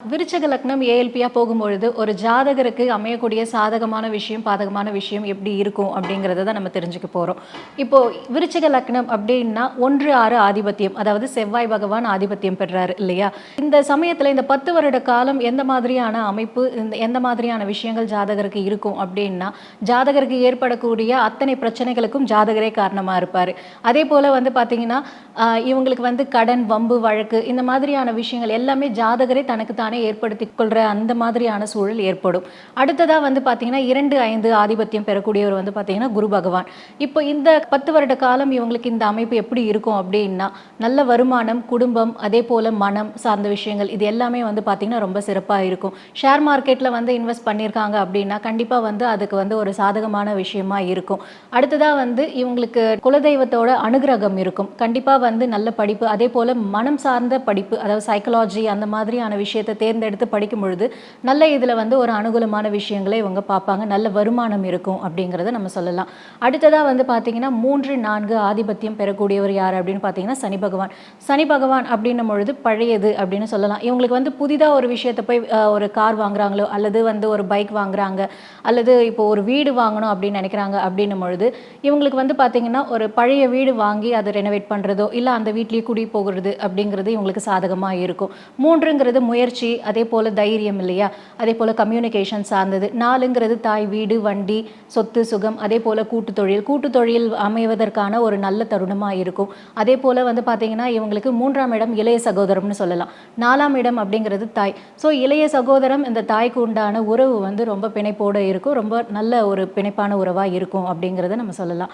விருச்சக லக்னம் ஏஎல்பியாக போகும்பொழுது ஒரு ஜாதகருக்கு அமையக்கூடிய சாதகமான விஷயம் பாதகமான விஷயம் எப்படி இருக்கும் அப்படிங்கிறத தான் நம்ம தெரிஞ்சுக்க போகிறோம் இப்போ விருச்சக லக்னம் அப்படின்னா ஒன்று ஆறு ஆதிபத்தியம் அதாவது செவ்வாய் பகவான் ஆதிபத்தியம் பெறாரு இல்லையா? இந்த சமயத்தில் இந்த பத்து வருட காலம் எந்த மாதிரியான அமைப்பு இந்த எந்த மாதிரியான விஷயங்கள் ஜாதகருக்கு இருக்கும் அப்படின்னா ஜாதகருக்கு ஏற்படக்கூடிய அத்தனை பிரச்சனைகளுக்கும் ஜாதகரே காரணமாக இருப்பார். அதே போல் வந்து பார்த்தீங்கன்னா இவங்களுக்கு வந்து கடன் வம்பு வழக்கு இந்த மாதிரியான விஷயங்கள் எல்லாமே ஜாதகரே தனக்கு தானே ஏற்படுத்தி கொள்கிற அந்த மாதிரியான சூழல் ஏற்படும். அடுத்ததாக வந்து பார்த்தீங்கன்னா இரண்டு ஐந்து ஆதிபத்தியம் பெறக்கூடியவர் வந்து பார்த்தீங்கன்னா குரு பகவான். இப்போ இந்த பத்து வருட காலம் இவங்களுக்கு இந்த அமைப்பு எப்படி இருக்கும் அப்படின்னா நல்ல வருமானம் குடும்பம் அதே போல் மனம் சார்ந்த விஷயங்கள் இது எல்லாமே வந்து பார்த்தீங்கன்னா ரொம்ப சிறப்பாக இருக்கும். ஷேர் மார்க்கெட்டில் வந்து இன்வெஸ்ட் பண்ணியிருக்காங்க அப்படின்னா கண்டிப்பாக வந்து அதுக்கு வந்து ஒரு சாதகமான விஷயமா இருக்கும். அடுத்ததாக வந்து இவங்களுக்கு குலதெய்வத்தோட அனுகிரகம் இருக்கும். கண்டிப்பாக வந்து நல்ல படிப்பு அதே போல் மனம் சார்ந்த படிப்பு அதாவது சைக்காலஜி அந்த மாதிரியான விஷயத்தை தேர்ந்தெடுத்து படிக்கும் பொழுது நல்ல இதில் வந்து ஒரு அனுகூலமான விஷயங்களை இவங்க பார்ப்பாங்க. நல்ல வருமானம் இருக்கும் அப்படிங்கிறத நம்ம சொல்லலாம். அடுத்ததாக வந்து பார்த்தீங்கன்னா மூன்று நான்கு ஆதிபத்தியம் பெறக்கூடியவர் யார் அப்படின்னு பார்த்தீங்கன்னா சனி பகவான். சனி பகவான் அப்படின்னும் பொழுது பழையது அப்படின்னு சொல்லலாம். இவங்களுக்கு வந்து புதிதாக ஒரு விஷயத்தை போய் ஒரு கார் வாங்குறாங்களோ அல்லது வந்து ஒரு பைக் வாங்குறாங்க அல்லது இப்போ ஒரு வீடு வாங்கணும் அப்படின்னு நினைக்கிறாங்க அப்படின்னும் பொழுது இவங்களுக்கு வந்து பார்த்தீங்கன்னா ஒரு பழைய வீடு வாங்கி அதை ரெனோவேட் பண்ணுறதோ இல்லை அந்த வீட்லேயே குடி போகிறது அப்படிங்கிறது இவங்களுக்கு சாதகமாக இருக்கும். மூன்றுங்கிறது முயற்சி முயற்சி அதே போல் தைரியம் இல்லையா? அதே போல் கம்யூனிகேஷன் சார்ந்தது. நாலுங்கிறது தாய் வீடு வண்டி சொத்து சுகம் அதே போல் கூட்டு தொழில். கூட்டு தொழில் அமைவதற்கான ஒரு நல்ல தருணமாக இருக்கும். அதே போல் வந்து பார்த்தீங்கன்னா இவங்களுக்கு மூன்றாம் இடம் இளைய சகோதரம்னு சொல்லலாம். நாலாம் இடம் அப்படிங்கிறது தாய். ஸோ இளைய சகோதரம் இந்த தாய்க்கு உண்டான உறவு வந்து ரொம்ப பிணைப்போடு இருக்கும். ரொம்ப நல்ல ஒரு பிணைப்பான உறவாக இருக்கும் அப்படிங்கிறத நம்ம சொல்லலாம்.